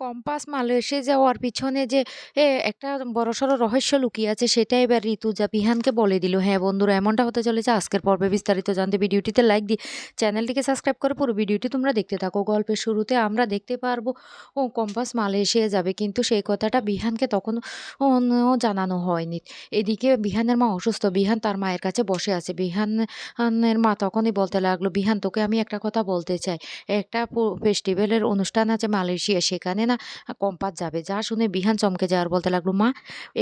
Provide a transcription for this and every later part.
Compass Malaysia যাওয়ার পিছনে যে একটা বড়সড় রহস্য লুকিয়ে আছে সেটাই এবার ঋতুজা বিহানকে বলে দিল। হ্যাঁ বন্ধুরা, এমনটা হতে চলেছে। আজকের পর্বে বিস্তারিত জানতে ভিডিওটিতে লাইক দিয়ে চ্যানেলটিকে সাবস্ক্রাইব করে পুরো ভিডিওটি তোমরা দেখতে থাকো। গল্পের শুরুতে আমরা দেখতে পারব, ও, কম্পাস মালয়েশিয়া যাবে, কিন্তু সেই কথাটা বিহানকে তখন জানানো হয়নি। এদিকে বিহানের মা অসুস্থ। বিহান তার মায়ের কাছে বসে আছে। বিহানের মা তখনই বলতে লাগল, বিহান, তোকে আমি একটা কথা বলতে চাই। একটা ফেস্টিভ্যালের অনুষ্ঠান আছে মালয়েশিয়া, সেখানে না কম্পাস যাবে। যা শুনে বিহান চমকে যাওয়ার বলতে লাগল, মা,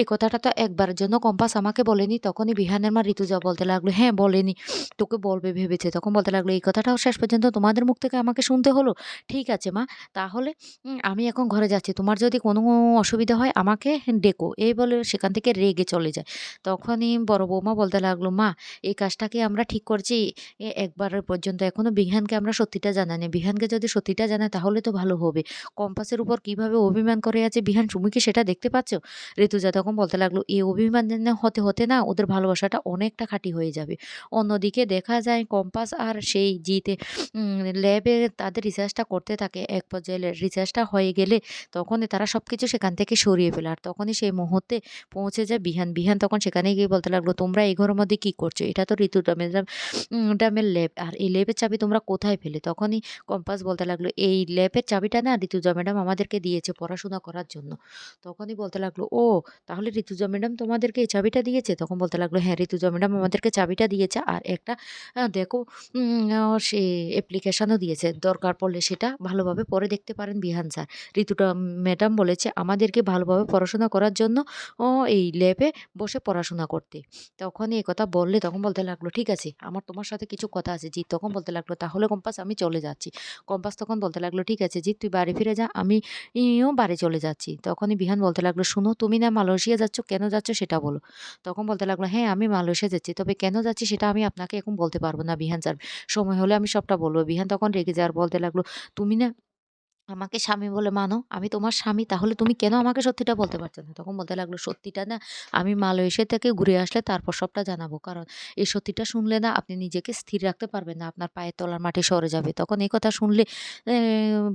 এই কথাটা তো একবারের জন্য কম্পাস আমাকে বলেনি। তখনই বিহানের মা ঋতুজা বলতে লাগল হ্যাঁ বলেনি। তোকে বলবে ভেবেছে। তখন বলতে লাগল, এই কথাটাও শেষ পর্যন্ত তোমাদের মুখ থেকে আমাকে শুনতে হলো? ঠিক আছে, মা। তাহলে আমি এখন ঘরে যাচ্ছি। তোমার যদি কোনো অসুবিধা হয়, আমাকে ডেকো। এই বলে সেখান থেকে রেগে চলে যায়। তখনই বড় বৌমা বলতে লাগল, মা, এই কাজটাকে আমরা ঠিক করছি? একবারের পর্যন্ত। এখনও বিহানকে আমরা সত্যিটা জানানি বিহানকে যদি সত্যিটা জানায়, তাহলে তো ভালো হবে। কম্পাসের উপর কীভাবে অভিমান করে আছে? বিহান, তুমি কি সেটা দেখতে পাচ্ছ? ঋতুজা তখন বলতে লাগল এই অভিমান হতে হতে না, ওদের ভালোবাসাটা অনেকটা খাঁটি হয়ে যাবে। অন্যদিকে দেখা যায় কম্পাস আর সেই জিতে ল্যাবে তাদের রিসার্চটা করতে থাকে। এক পর্যায়ে রিসার্চটা হয়ে গেলে তখনই তারা সব কিছু সেখান থেকে সরিয়ে ফেলে। আর তখনই সেই মুহূর্তে পৌঁছে যায় বিহান। বিহান তখন সেখানে গিয়ে বলতে লাগল, তোমরা এই ঘরের মধ্যে কী করছ? এটা তো ঋতু ডামের ল্যাব আর এই ল্যাবের চাবি তোমরা কোথায় ফেলে? তখনই কম্পাস বলতে লাগল, এই ল্যাবের চাবিটা না, ঋতুজা ম্যাডাম আমাদেরকে দিয়েছে পড়াশোনা করার জন্য। তখনই বলতে লাগল, ও, তাহলে ঋতুজা ম্যাডাম তোমাদেরকে এই চাবিটা দিয়েছে? তখন বলতে লাগল হ্যাঁ ঋতুজা ম্যাডাম আমাদেরকে চাবিটা দিয়েছে আর একটা দেখো সে অ্যাপ্লিকেশানও দিয়েছে। দরকার পড়লে সেটা ভালোভাবে পরে দেখতে পারেন বিহান স্যার। ঋতুটা ম্যাডাম বলেছে, আমাদেরকে ভালোভাবে পড়াশোনা করার জন্য, ও, এই ল্যাবে বসে পড়াশোনা করতে। তখনই এই কথা বললে তখন বলতে লাগল, ঠিক আছে, আমার তোমার সাথে কিছু কথা আছে, জিৎ। তখন বলতে লাগল, তাহলে কম্পাস, আমি চলে যাচ্ছি। কম্পাস তখন বলতে লাগল, ঠিক আছে, জিৎ, তুই বাড়ি ফিরে যা, আমি ইও বাড়ি চলে যাচ্ছি। তখনই বিহান বলতে লাগল, শুনো, তুমি না মালয়েশিয়া যাচ্ছ, কেন যাচ্ছ সেটা বলো। তখন বলতে লাগল হ্যাঁ আমি মালয়েশিয়া যাচ্ছি, তবে কেন যাচ্ছি সেটা আমি আপনাকে এখন বলতে পারব না, বিহান স্যার। সময় হলে আমি সবটা বলব। বিহান তখন রেগে যাওয়ার বলতে লাগল, তুমি না আমাকে স্বামী বলে মানো, আমি তোমার স্বামী, তাহলে তুমি কেন আমাকে সত্যিটা বলতে পারছ না? তখন বলতে লাগল, সত্যিটা না, আমি মালয়েশিয়া থেকে ঘুরে আসলে তারপর সবটা জানাব। কারণ এই সত্যিটা শুনলে না, আপনি নিজেকে স্থির রাখতে পারবেন না, আপনার পায়ের তলার মাঠে সরে যাবে। তখন এই কথা শুনলে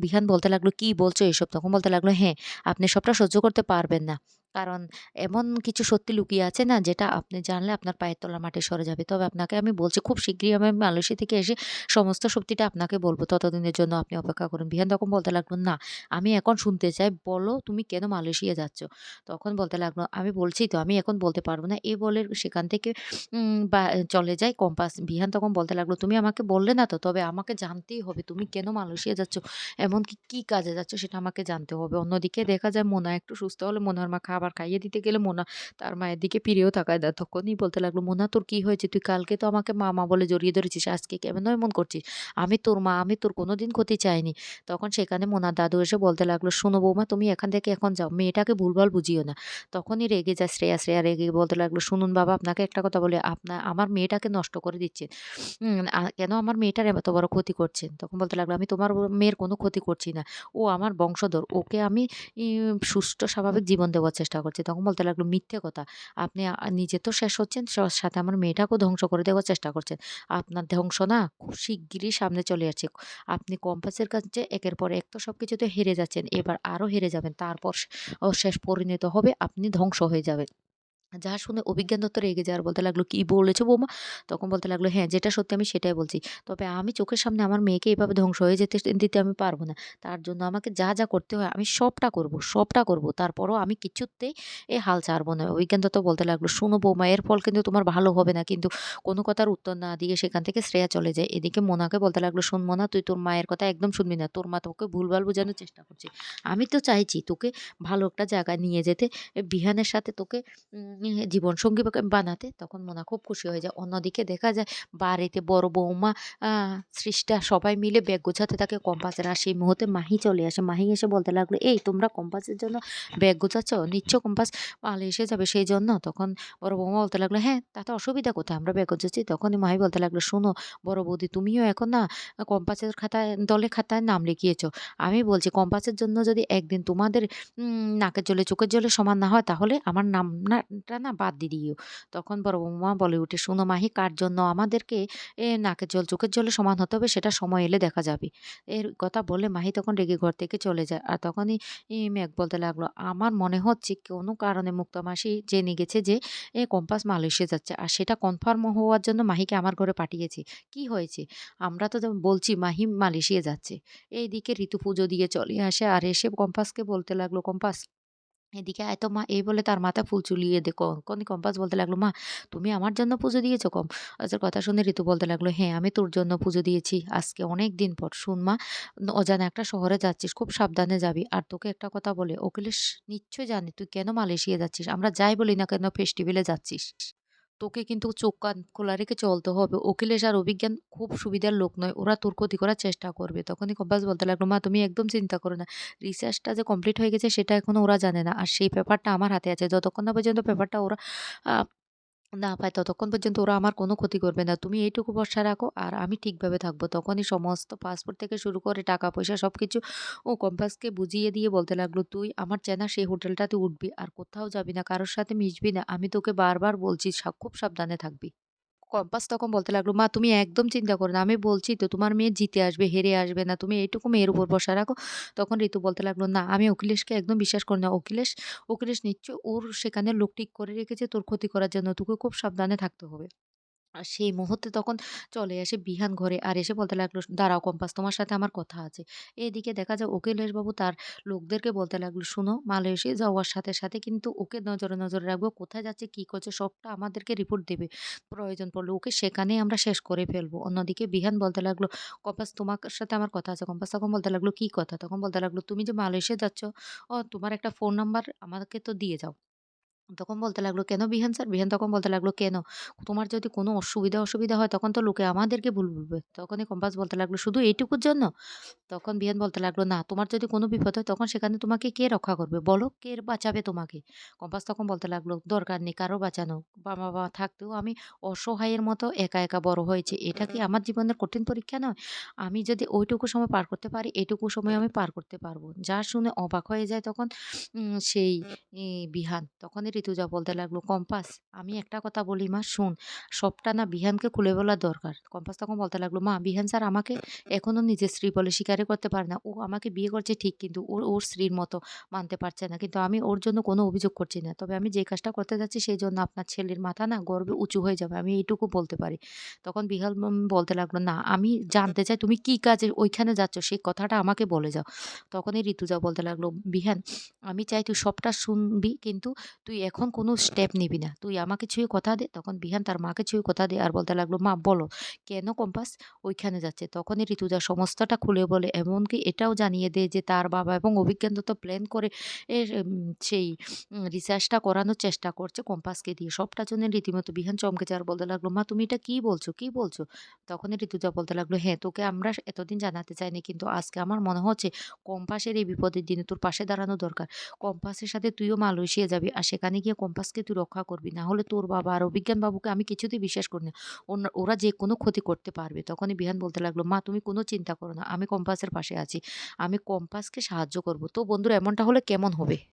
বিহান বলতে লাগল, কি বলছো এসব? তখন বলতে লাগল হ্যাঁ আপনি সবটা সহ্য করতে পারবেন না। কারণ এমন কিছু সত্যি লুকিয়ে আছে না, যেটা আপনি জানলে আপনার পায়ের তলার মাটি সরে যাবে। তবে আপনাকে আমি বলছি, খুব শীঘ্রই আমি মালয়েশিয়া থেকে এসে সমস্ত সত্যিটা আপনাকে বলব। ততদিনের জন্য আপনি অপেক্ষা করুন। বিহান তখন বলতে লাগল, না, আমি এখন শুনতে চাই। বলো তুমি কেন মালয়েশিয়া যাচ্ছ? তখন বলতে লাগল, আমি বলছি তো, আমি এখন বলতে পারব না। এ বলে সেখান থেকে বা, চলে যায় কম্পাস। বিহান তখন বলতে লাগল, তুমি আমাকে বললে না তো, তবে আমাকে জানতেই হবে তুমি কেন মালয়েশিয়া যাচ্ছ? এমনকি কী কাজে যাচ্ছ সেটা আমাকে জানতে হবে। অন্যদিকে দেখা যায়, মোনা একটু সুস্থ হলে মোনার মা খাবার খাইয়ে দিতে গেলে মোনা তার মায়ের দিকে ফিরেও তাকায় দেয়। তখনই বলতে লাগল, মোনা, তোর কি হয়েছে? তুই কালকে তো আমাকে মা মা বলে জড়িয়ে ধরেছিস, আজকে কেমন এমন করছিস? আমি তোর মা, আমি তোর কোনো দিন ক্ষতি চাইনি। তখন সেখানে মোনার দাদু এসে বলতে লাগল, শোনো বৌমা, তুমি এখান থেকে এখন যাও, মেয়েটাকে ভুলভাল বুঝিও না। তখনই রেগে যায় শ্রেয়া শ্রেয়া রেগে বলতে লাগল, শুনুন বাবা, আপনাকে একটা কথা বলে আপনার আমার মেয়েটাকে নষ্ট করে দিচ্ছেন। কেন আমার মেয়েটার এত বড় ক্ষতি করছেন? তখন বলতে লাগল, আমি তোমার মেয়ের কোনো ক্ষতি করছি না। ও আমার বংশধর, ওকে আমি সুষ্ঠু স্বাভাবিক জীবন দেওয়ার চেষ্টা করছি। তখন বলতে লাগল, মিথ্যে কথা। আপনি নিজে তো শেষ হচ্ছেন সাথে আমার মেয়েটাকেও ধ্বংস করে দেওয়ার চেষ্টা করছেন। আপনার ধ্বংস না, খুব শিগগিরই সামনে চলে আসছে। আপনি কম্পাসের কাছে একের পর এক তো সব কিছুতে হেরে যাচ্ছেন। এবার আরও হেরে যাবেন। তারপর শেষ পরিণত হবে, আপনি ধ্বংস হয়ে যাবেন। যা শুনে অভিজ্ঞান দত্ত রেগে যাওয়ার বলতে লাগল, কি বলেছ বৌমা? তখন বলতে লাগল হ্যাঁ যেটা সত্যি আমি সেটাই বলছি। তবে আমি চোখের সামনে আমার মেয়েকে এভাবে ধ্বংস হয়ে যেতে দিতে আমি পারব না। তার জন্য আমাকে যা যা করতে হয় আমি সবটা করব সবটা করব। তারপরও আমি কিছুতেই এ হাল ছাড়বো না। অভিজ্ঞান দত্ত বলতে লাগল, শুনো বৌমা, এর ফল কিন্তু তোমার ভালো হবে না। কিন্তু কোনো কথার উত্তর না দিয়ে সেখান থেকে শ্রেয়া চলে যায়। এদিকে মোনাকে বলতে লাগল, শুন মোনা, তুই তোর মায়ের কথা একদম শুনবি না। তোর মা তোকে ভুলভাল বোঝানোর চেষ্টা করছে। আমি তো চাইছি তোকে ভালো একটা জায়গায় নিয়ে যেতে। বিহানের সাথে তোকে জীবনসঙ্গী বানাতে তখন মোনা খুব খুশি হয়ে যায়। অন্যদিকে দেখা যায় বাড়িতে বড় বৌমা সৃষ্টা সবাই মিলে ব্যাগ গোছাতে থাকে কম্পাসের আর সেই মুহূর্তে মাহি চলে আসে। মাহি এসে বলতে লাগল, এই, তোমরা কম্পাসের জন্য ব্যাগ গোছাচ্ছ? নিচ্ছ কম্পাস? পালে এসে যাবে সেই জন্য? তখন বড় বৌমা বলতে লাগল হ্যাঁ তাতে অসুবিধা কোথায়? আমরা ব্যাগ গোছাচ্ছি। তখনই মাহি বলতে লাগল, শোনো, বড় বৌদি, তুমিও এখন না কম্পাসের খাতায় দলে খাতায় নাম লিখিয়েছ। আমি বলছি কম্পাসের জন্য যদি একদিন তোমাদের নাকের জলে, চোখের জলে সমান না হয়, তাহলে আমার নামটা ব্যাপারটা না বাদ দিয়ে দিও। তখন বড় বৌমা বলে উঠে, শোনো মাহি, কার জন্য আমাদেরকে, এ, নাকের জল, চোখের জলে সমান হতে হবে, সেটা সময় এলে দেখা যাবে। এর কথা বলে মাহি তখন রেগে ঘর থেকে চলে যায়। আর তখনই মেঘ বলতে লাগল, আমার মনে হচ্ছে কোনো কারণে মুক্তা মাসি জেনে গেছে যে, এ, কম্পাস মালয়েশিয়া যাচ্ছে, আর সেটা কনফার্ম হওয়ার জন্য মাহিকে আমার ঘরে পাঠিয়েছে। কি হয়েছে? আমরা তো বলছি, মাহি মালয়েশিয়া যাচ্ছে। এইদিকে ঋতু পুজো দিয়ে চলে আসে, আর এসে কম্পাসকে বলতে লাগল, কম্পাস এদিকে আয় তো মা, এই বলে তার মাথা ফুল চুলিয়ে দে। কোন কম্পাস বলতে লাগল, মা, তুমি আমার জন্য পুজো দিয়েছ? কম আচ্ছা কথা শুনে ঋতু বলতে লাগল হ্যাঁ আমি তোর জন্য পুজো দিয়েছি। আজকে অনেক দিন পর। শুন মা অজানা একটা শহরে যাচ্ছিস, খুব সাবধানে যাবি। আর তোকে একটা কথা বলে, অখিলেশ নিশ্চয় জানি তুই কেন মালয়েশিয়া যাচ্ছিস? আমরা যাই বলি না কেন ফেস্টিভ্যালে যাচ্ছিস? তোকে কিন্তু চোখ কান খোলা রেখে চলতে হবে। অখিলেশ আর অভিজ্ঞান খুব সুবিধার লোক নয়, ওরা তোর ক্ষতি করার চেষ্টা করবে। তখনই কব্বাস বলতে লাগল, মা, তুমি একদম চিন্তা করো না। রিসার্চটা যে কমপ্লিট হয়ে গেছে, সেটা এখনও ওরা জানে না। আর সেই পেপারটা আমার হাতে আছে। যতক্ষণ না পর্যন্ত পেপারটা ওরা না পায় ততক্ষণ পর্যন্ত ওরা আমার কোনো ক্ষতি করবে না। তুমি এইটুকু ভরসা রাখো আর আমি ঠিকভাবে থাকব। তখনই সমস্ত পাসপোর্ট থেকে শুরু করে টাকা, পয়সা সব কিছু ও কম্পাসকে বুঝিয়ে দিয়ে বলতে লাগল, তুই আমার চেনা সেই হোটেলটাতে উঠবি আর কোথাও যাবি না, কারোর সাথে মিশবি না। আমি তোকে বারবার বলছি খুব সাবধানে থাকবি। কম্পাস তখন বলতে লাগল, মা, তুমি একদম চিন্তা করো না, আমি বলছি তো, তোমার মেয়ে জিতে আসবে, হেরে আসবে না, তুমি এইটুকু মেয়ের উপর বসা রাখো। তখন ঋতু বলতে লাগল, না, আমি অখিলেশকে একদম বিশ্বাস করি না। অখিলেশ অখিলেশ নিশ্চয় ওর সেখানে লোক ঠিক করে রেখেছে তোর ক্ষতি করার জন্য, তোকে খুব সাবধানে থাকতে হবে। আর সেই মুহূর্তে তখন চলে আসে বিহান ঘরে আর এসে বলতে লাগল, দাঁড়াও কম্পাস, তোমার সাথে আমার কথা আছে। এদিকে দেখা যায় অখিলেশবাবু তার লোকদেরকে বলতে লাগল, শুনো মালয়েশিয়া যাওয়ার সাথে সাথে কিন্তু ওকে নজরে নজরে রাখব। কোথায় যাচ্ছে, কি করছে, সবটা আমাদেরকে রিপোর্ট দেবে। প্রয়োজন পড়লে ওকে সেখানেই আমরা শেষ করে ফেলব। অন্যদিকে বিহান বলতে লাগল, কম্পাস, তোমার সাথে আমার কথা আছে। কম্পাস তখন বলতে লাগল, কি কথা? তখন বলতে লাগল, তুমি যে মালয়েশিয়া যাচ্ছ, ও তোমার একটা ফোন নাম্বার আমাকে তো দিয়ে যাও। তখন বলতে লাগল, "কেন বিহান স্যার?" বিহান তখন বলতে লাগল, "কেন? তোমার যদি কোনো অসুবিধা, অসুবিধা হয় তখন তো লোকে আমাদেরকে ভুল বলবে।" তখনই কম্পাস বলতে লাগল, "শুধু এইটুকুর জন্য?" তখন বিহান বলতে লাগল, "না, তোমার যদি কোনো বিপদ হয় তখন সেখানে তোমাকে কে রক্ষা করবে? বলো, কে বাঁচাবে তোমাকে?" কম্পাস তখন বলতে লাগল, "দরকার নেই কারও বাঁচানো। মা-বাবা থাকতেও আমি অসহায়ের মতো একা, একা বড় হয়েছি। এটা কি আমার জীবনের কঠিন পরীক্ষা নয়? আমি যদি ওইটুকু সময় পার করতে পারি, এটুকু সময় আমি পার করতে পারব।" যা শুনে অবাক হয়ে যায় তখন সেই বিহান। তখনই ঋতুজা বলতে লাগল, "কম্পাস, আমি একটা কথা বলি মা শোন, সবটা না বিহানকে খুলে বলা দরকার।" কম্পাস তখন বলতে লাগল, "মা, বিহান স্যার আমাকে এখনও নিজের স্ত্রী বলে স্বীকারই করতে পারে না। ও আমাকে বিয়ে করছে ঠিক কিন্তু ওর ওর স্ত্রীর মতো মানতে পারছে না। কিন্তু আমি ওর জন্য কোনো অভিযোগ করছি না। তবে আমি যে কাজটা করতে যাচ্ছি সেই জন্য আপনার ছেলের মাথা না গর্বে উঁচু হয়ে যাবে। আমি এইটুকু বলতে পারি।" তখন উম বলতে লাগল, "না, আমি জানতে চাই তুমি কি কাজে ওইখানে যাচ্ছ সেই কথাটা আমাকে বলে যাও।" তখনই ঋতুজা বলতে লাগল, "বিহান আমি চাই তুই সবটা শুনবি কিন্তু তুই এখন কোনো স্টেপ নিবি না। তুই আমাকে ছুঁয়ে কথা দে। তখন বিহান তার মাকে ছুঁয়ে কথা দে আর বলতে লাগল, "মা বলো কেন কম্পাস ওইখানে যাচ্ছে?" তখনই ঋতুজা সমস্তটা খুলে বলে এমনকি এটাও জানিয়ে দেয় যে তার বাবা এবং অভিজ্ঞান তো প্ল্যান করে এর সেই রিসার্চটা করানোর চেষ্টা করছে কম্পাসকে দিয়ে। সবটা জন্য রীতিমতো বিহান চমকে যায় আর বলতে লাগল, "মা তুমি এটা কি বলছো? কি বলছো?" তখনই ঋতুজা বলতে লাগল, "হ্যাঁ, তোকে আমরা এতদিন জানাতে চাইনি কিন্তু আজকে আমার মনে হচ্ছে কম্পাসের এই বিপদের দিনে তোর পাশে দাঁড়ানো দরকার। কম্পাসের সাথে তুইও মালয়েশিয়া যাবি আর সেখানে গিয়ে কম্পাসকে তুই রক্ষা করবি। না হলে তোর বাবা আর অভিজ্ঞান বাবুকে আমি কিছুতেই বিশ্বাস করি না। ওরা যে কোনো ক্ষতি করতে পারবে। তখনই বিহান বলতে লাগল, মা, তুমি কোনো চিন্তা করো না। আমি কম্পাসের পাশে আছি। আমি কম্পাসকে সাহায্য করব। তো বন্ধুরা, এমনটা হলে কেমন হবে?